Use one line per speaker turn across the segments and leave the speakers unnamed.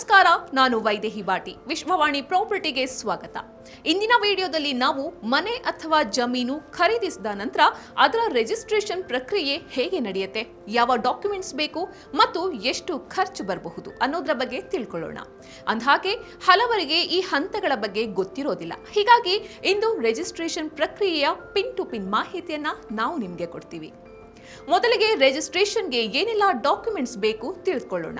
ನಾನು ವೈದೇಹಿ ಬಾಟಿ, ವಿಶ್ವವಾಣಿ ಪ್ರಾಪರ್ಟಿಗೆ ಸ್ವಾಗತ. ಇಂದಿನ ವಿಡಿಯೋದಲ್ಲಿ ನಾವು ಮನೆ ಅಥವಾ ಜಮೀನು ಖರೀದಿಸಿದ ನಂತರ ಅದರ ರಿಜಿಸ್ಟ್ರೇಷನ್ ಪ್ರಕ್ರಿಯೆ ಹೇಗೆ ನಡೆಯುತ್ತೆ, ಯಾವ ಡಾಕ್ಯುಮೆಂಟ್ಸ್ ಬೇಕು ಮತ್ತು ಎಷ್ಟು ಖರ್ಚು ಬರಬಹುದು ಅನ್ನೋದ್ರ ಬಗ್ಗೆ ತಿಳ್ಕೊಳ್ಳೋಣ. ಅಂದಹಾಗೆ, ಹಲವರಿಗೆ ಈ ಹಂತಗಳ ಬಗ್ಗೆ ಗೊತ್ತಿರೋದಿಲ್ಲ. ಹೀಗಾಗಿ, ಇಂದು ರಿಜಿಸ್ಟ್ರೇಷನ್ ಪ್ರಕ್ರಿಯೆಯ ಪಿನ್ ಟು ಪಿನ್ ಮಾಹಿತಿಯನ್ನ ನಾವು ನಿಮಗೆ ಕೊಡ್ತೀವಿ. ಮೊದಲಿಗೆ ರಿಜಿಸ್ಟ್ರೇಷನ್ಗೆ ಏನೆಲ್ಲ ಡಾಕ್ಯುಮೆಂಟ್ಸ್ ಬೇಕು ತಿಳಿದುಕೊಳ್ಳೋಣ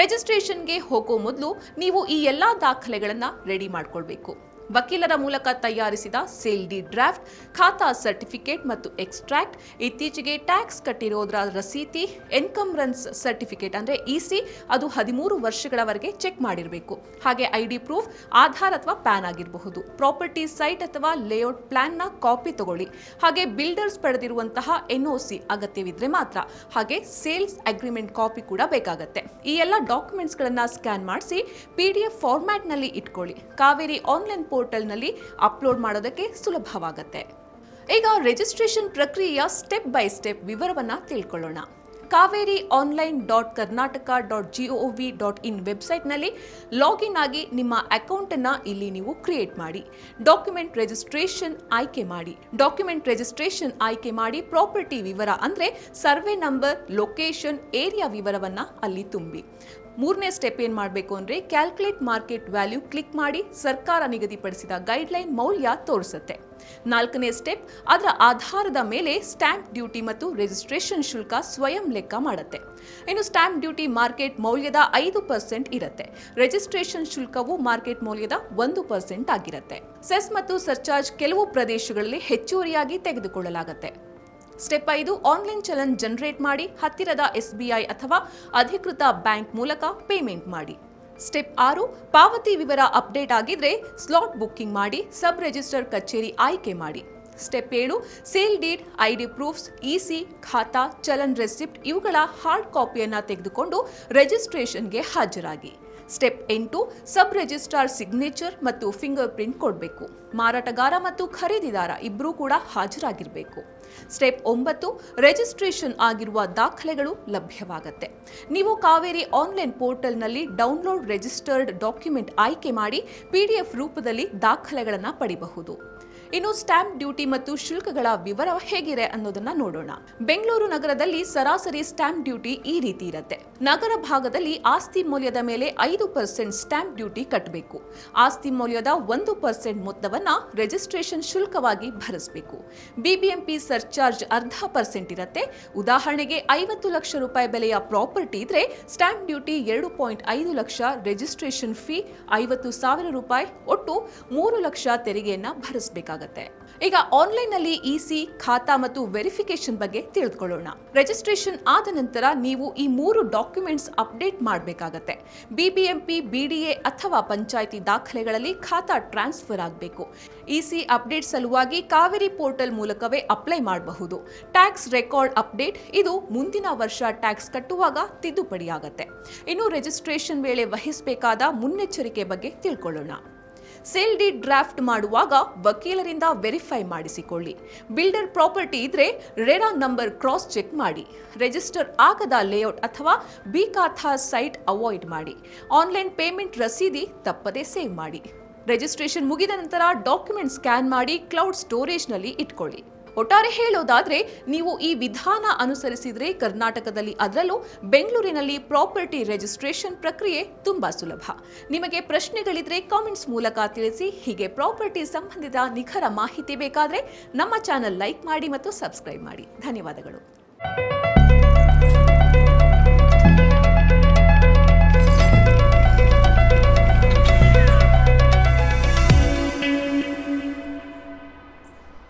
ರಿಜಿಸ್ಟ್ರೇಷನ್ಗೆ ಹೋಗೋ ಮೊದಲು ನೀವು ಈ ಎಲ್ಲ ದಾಖಲೆಗಳನ್ನು ರೆಡಿ ಮಾಡ್ಕೊಳ್ಬೇಕು. ವಕೀಲರ ಮೂಲಕ ತಯಾರಿಸಿದ sale deed draft, khata certificate ಮತ್ತು ಎಕ್ಸ್ಟ್ರಾಕ್ಟ್, ಇತ್ತೀಚೆಗೆ ಟ್ಯಾಕ್ಸ್ ಕಟ್ಟಿರೋದ್ರ ರಸೀತಿ, ಎನ್ಕಮ್ರನ್ಸ್ ಸರ್ಟಿಫಿಕೇಟ್ ಅಂದರೆ ಇಸಿ ಅದು ಹದಿಮೂರು ವರ್ಷಗಳವರೆಗೆ ಚೆಕ್ ಮಾಡಿರಬೇಕು. ಹಾಗೆ ಐಡಿ ಪ್ರೂಫ್, ಆಧಾರ್ ಅಥವಾ ಪ್ಯಾನ್ ಆಗಿರಬಹುದು. ಪ್ರಾಪರ್ಟಿ ಸೈಟ್ ಅಥವಾ ಲೇಔಟ್ ಪ್ಲಾನ್ನ ಕಾಪಿ ತಗೊಳ್ಳಿ. ಹಾಗೆ ಬಿಲ್ಡರ್ಸ್ ಪಡೆದಿರುವಂತಹ ಎನ್ಒಸಿ ಅಗತ್ಯವಿದ್ರೆ ಮಾತ್ರ ಹಾಗೆ ಸೇಲ್ಸ್ ಅಗ್ರಿಮೆಂಟ್ ಕಾಪಿ ಕೂಡ ಬೇಕಾಗುತ್ತೆ. ಈ ಎಲ್ಲ ಡಾಕ್ಯುಮೆಂಟ್ಸ್ಗಳನ್ನ ಸ್ಕ್ಯಾನ್ ಮಾಡಿಸಿ ಪಿ ಡಿ ಎಫ್ ಫಾರ್ಮ್ಯಾಟ್ನಲ್ಲಿ ಇಟ್ಕೊಳ್ಳಿ. ಕಾವೇರಿ ಆನ್ಲೈನ್ ಪೋರ್ಟಲ್ನಲ್ಲಿ ಅಪ್ಲೋಡ್ ಮಾಡೋದಕ್ಕೆ ಸುಲಭವಾಗುತ್ತೆ. ಈಗ ರಿಜಿಸ್ಟ್ರೇಷನ್ ಪ್ರಕ್ರಿಯೆಯ ಸ್ಟೆಪ್ ಬೈ ಸ್ಟೆಪ್ ವಿವರವನ್ನ ತಿಳ್ಕೊಳ್ಳೋಣ. Kaveri online dot Karnataka dot G O V dot in ವೆಬ್ಸೈಟ್ನಲ್ಲಿ ಲಾಗಿನ್ ಆಗಿ ನಿಮ್ಮ ಅಕೌಂಟನ್ನು ಇಲ್ಲಿ ನೀವು ಕ್ರಿಯೇಟ್ ಮಾಡಿ. ಡಾಕ್ಯುಮೆಂಟ್ ರಿಜಿಸ್ಟ್ರೇಷನ್ ಆಯ್ಕೆ ಮಾಡಿ. ಡಾಕ್ಯುಮೆಂಟ್ ರಿಜಿಸ್ಟ್ರೇಷನ್ ಆಯ್ಕೆ ಮಾಡಿ ಪ್ರಾಪರ್ಟಿ ವಿವರ ಅಂದರೆ ಸರ್ವೆ ನಂಬರ್ ಲೊಕೇಶನ್ ಏರಿಯಾ ವಿವರವನ್ನು ಅಲ್ಲಿ ತುಂಬಿ. ಮೂರನೇ ಸ್ಟೆಪ್ ಏನು ಮಾಡಬೇಕು ಅಂದರೆ ಕ್ಯಾಲ್ಕುಲೇಟ್ ಮಾರ್ಕೆಟ್ ವ್ಯಾಲ್ಯೂ ಕ್ಲಿಕ್ ಮಾಡಿ ಸರ್ಕಾರ ನಿಗದಿಪಡಿಸಿದ ಗೈಡ್ಲೈನ್ ಮೌಲ್ಯ ತೋರಿಸುತ್ತೆ. ನಾಲ್ಕನೇ ಸ್ಟೆಪ್ ಅದರ ಆಧಾರದ ಮೇಲೆ ಸ್ಟ್ಯಾಂಪ್ ಡ್ಯೂಟಿ ಮತ್ತು ರಿಜಿಸ್ಟ್ರೇಷನ್ ಶುಲ್ಕ ಸ್ವಯಂ ಲೆಕ್ಕ ಮಾಡುತ್ತೆ. ಇನ್ನು ಸ್ಟ್ಯಾಂಪ್ ಡ್ಯೂಟಿ ಮಾರ್ಕೆಟ್ ಮೌಲ್ಯದ ಐದು ಪರ್ಸೆಂಟ್ ಇರುತ್ತೆ. ರಿಜಿಸ್ಟ್ರೇಷನ್ ಶುಲ್ಕವು ಮಾರ್ಕೆಟ್ ಮೌಲ್ಯದ ಒಂದು ಪರ್ಸೆಂಟ್ ಆಗಿರುತ್ತೆ. ಸೆಸ್ ಮತ್ತು ಸರ್ಚಾರ್ಜ್ ಕೆಲವು ಪ್ರದೇಶಗಳಲ್ಲಿ ಹೆಚ್ಚುವರಿಯಾಗಿ ತೆಗೆದುಕೊಳ್ಳಲಾಗುತ್ತೆ. ಸ್ಟೆಪ್ ಐದು ಆನ್ಲೈನ್ ಚಲನ್ ಜನರೇಟ್ ಮಾಡಿ, ಹತ್ತಿರದ ಎಸ್ಬಿಐ ಅಥವಾ ಅಧಿಕೃತ ಬ್ಯಾಂಕ್ ಮೂಲಕ ಪೇಮೆಂಟ್ ಮಾಡಿ. ಸ್ಟೆಪ್ ಆರು, ಪಾವತಿ ವಿವರ ಅಪ್ಡೇಟ್ ಆಗಿದ್ರೆ ಸ್ಲಾಟ್ ಬುಕ್ಕಿಂಗ್ ಮಾಡಿ ಸಬ್ ರಿಜಿಸ್ಟರ್ ಕಚೇರಿ ಆಯ್ಕೆ ಮಾಡಿ. ಸ್ಟೆಪ್ ಏಳು sale deed ID proofs EC khata, challan receipt ಇವುಗಳ ಹಾರ್ಡ್ ಕಾಪಿಯನ್ನು ತೆಗೆದುಕೊಂಡು ರಿಜಿಸ್ಟ್ರೇಷನ್ಗೆ ಹಾಜರಾಗಿ. ಸ್ಟೆಪ್ ಎಂಟು, ಸಬ್ ರಿಜಿಸ್ಟ್ರಾರ್ ಸಿಗ್ನೇಚರ್ ಮತ್ತು ಫಿಂಗರ್ ಪ್ರಿಂಟ್ ಕೊಡಬೇಕು. ಮಾರಾಟಗಾರ ಮತ್ತು ಖರೀದಿದಾರ ಇಬ್ಬರೂ ಕೂಡ ಹಾಜರಾಗಿರಬೇಕು. ಸ್ಟೆಪ್ ಒಂಬತ್ತು, ರಿಜಿಸ್ಟ್ರೇಷನ್ ಆಗಿರುವ ದಾಖಲೆಗಳು ಲಭ್ಯವಾಗುತ್ತೆ. ನೀವು ಕಾವೇರಿ ಆನ್ಲೈನ್ ಪೋರ್ಟಲ್ನಲ್ಲಿ ಡೌನ್ಲೋಡ್ ರಿಜಿಸ್ಟರ್ಡ್ ಡಾಕ್ಯುಮೆಂಟ್ ಆಯ್ಕೆ ಮಾಡಿ ಪಿಡಿಎಫ್ ರೂಪದಲ್ಲಿ ದಾಖಲೆಗಳನ್ನು ಪಡಿಬಹುದು. ಇನ್ನು ಸ್ಟ್ಯಾಂಪ್ ಡ್ಯೂಟಿ ಮತ್ತು ಶುಲ್ಕಗಳ ವಿವರ ಹೇಗಿದೆ ಅನ್ನೋದನ್ನ ನೋಡೋಣ. ಬೆಂಗಳೂರು ನಗರದಲ್ಲಿ ಸರಾಸರಿ ಸ್ಟ್ಯಾಂಪ್ ಡ್ಯೂಟಿ ಈ ರೀತಿ ಇರುತ್ತೆ. ನಗರ ಭಾಗದಲ್ಲಿ ಆಸ್ತಿ ಮೌಲ್ಯದ ಮೇಲೆ ಐದು ಪರ್ಸೆಂಟ್ ಸ್ಟ್ಯಾಂಪ್ ಡ್ಯೂಟಿ ಕಟ್ಟಬೇಕು. ಆಸ್ತಿ ಮೌಲ್ಯದ ಒಂದು ಪರ್ಸೆಂಟ್ ಮೊತ್ತವನ್ನ ರಿಜಿಸ್ಟ್ರೇಷನ್ ಶುಲ್ಕವಾಗಿ ಭರಿಸಬೇಕು. ಬಿಬಿಎಂಪಿ ಸರ್ಚಾರ್ಜ್ ಅರ್ಧ ಪರ್ಸೆಂಟ್ ಇರುತ್ತೆ. ಉದಾಹರಣೆಗೆ ಐವತ್ತು ಲಕ್ಷ ರೂಪಾಯಿ ಬೆಲೆಯ ಪ್ರಾಪರ್ಟಿ ಇದ್ರೆ ಸ್ಟ್ಯಾಂಪ್ ಡ್ಯೂಟಿ ಎರಡು ಪಾಯಿಂಟ್ ಐದು ಲಕ್ಷ ರಿಜಿಸ್ಟ್ರೇಷನ್ ಫೀ ಐವತ್ತು ಸಾವಿರ ರೂಪಾಯಿ. ಒಟ್ಟು ಮೂರು ಲಕ್ಷ ತೆರಿಗೆಯನ್ನ ಭರಿಸಬೇಕಾಗುತ್ತೆ. ಈಗ ಆನ್ಲೈನ್ನಲ್ಲಿ ಇಸಿ ಖಾತಾ ಮತ್ತು ವೆರಿಫಿಕೇಶನ್ ಬಗ್ಗೆ ತಿಳಿದುಕೊಳ್ಳೋಣ. ರಿಜಿಸ್ಟ್ರೇಷನ್ ಆದ ನಂತರ ನೀವು ಈ ಮೂರು ಡಾಕ್ಯುಮೆಂಟ್ಸ್ ಅಪ್ಡೇಟ್ ಮಾಡಬೇಕಾಗತ್ತೆ. ಬಿಬಿಎಂಪಿ ಬಿಡಿಎ ಅಥವಾ ಪಂಚಾಯಿತಿ ದಾಖಲೆಗಳಲ್ಲಿ ಖಾತಾ ಟ್ರಾನ್ಸ್ಫರ್ ಆಗಬೇಕು. ಇಸಿ ಅಪ್ಡೇಟ್ ಸಲುವಾಗಿ ಕಾವೇರಿ ಪೋರ್ಟಲ್ ಮೂಲಕವೇ ಅಪ್ಲೈ ಮಾಡಬಹುದು. ಟ್ಯಾಕ್ಸ್ ರೆಕಾರ್ಡ್ ಅಪ್ಡೇಟ್, ಇದು ಮುಂದಿನ ವರ್ಷ ಟ್ಯಾಕ್ಸ್ ಕಟ್ಟುವಾಗ ತಿದ್ದುಪಡಿಯಾಗತ್ತೆ. ಇನ್ನು ರಿಜಿಸ್ಟ್ರೇಷನ್ ವೇಳೆ ವಹಿಸಬೇಕಾದ ಮುನ್ನೆಚ್ಚರಿಕೆ ಬಗ್ಗೆ ತಿಳ್ಕೊಳ್ಳೋಣ. ಸೇಲ್ ಡಿ ಡ್ರಾಫ್ಟ್ ಮಾಡುವಾಗ ವಕೀಲರಿಂದ ವೆರಿಫೈ ಮಾಡಿಸಿಕೊಳ್ಳಿ. ಬಿಲ್ಡರ್ ಪ್ರಾಪರ್ಟಿ ಇದ್ರೆ ರೇರಾ ನಂಬರ್ ಕ್ರಾಸ್ ಚೆಕ್ ಮಾಡಿ. ರಿಜಿಸ್ಟರ್ ಆಗದ ಲೇಔಟ್ ಅಥವಾ ಬಿ ಸೈಟ್ ಅವಾಯ್ಡ್ ಮಾಡಿ. ಆನ್ಲೈನ್ ಪೇಮೆಂಟ್ ರಸೀದಿ ತಪ್ಪದೇ ಸೇವ್ ಮಾಡಿ. ರಿಜಿಸ್ಟ್ರೇಷನ್ ಮುಗಿದ ನಂತರ ಡಾಕ್ಯುಮೆಂಟ್ ಸ್ಕ್ಯಾನ್ ಮಾಡಿ ಕ್ಲೌಡ್ ಸ್ಟೋರೇಜ್ನಲ್ಲಿ ಇಟ್ಕೊಳ್ಳಿ. ಒಟ್ಟಾರೆ ಹೇಳೋದಾದ್ರೆ, ನೀವು ಈ ವಿಧಾನ ಅನುಸರಿಸಿದ್ರೆ ಕರ್ನಾಟಕದಲ್ಲಿ ಅದರಲ್ಲೂ ಬೆಂಗಳೂರಿನಲ್ಲಿ ಪ್ರಾಪರ್ಟಿ ರಿಜಿಸ್ಟ್ರೇಷನ್ ಪ್ರಕ್ರಿಯೆ ತುಂಬಾ ಸುಲಭ. ನಿಮಗೆ ಪ್ರಶ್ನೆಗಳಿದ್ರೆ ಕಾಮೆಂಟ್ಸ್ ಮೂಲಕ ತಿಳಿಸಿ, ಹೀಗೆ ಪ್ರಾಪರ್ಟಿ ಸಂಬಂಧಿತ ನಿಖರ ಮಾಹಿತಿ ಬೇಕಾದ್ರೆ ನಮ್ಮ ಚಾನೆಲ್ ಲೈಕ್ ಮಾಡಿ ಮತ್ತು ಸಬ್ಸ್ಕ್ರೈಬ್ ಮಾಡಿ. ಧನ್ಯವಾದಗಳು.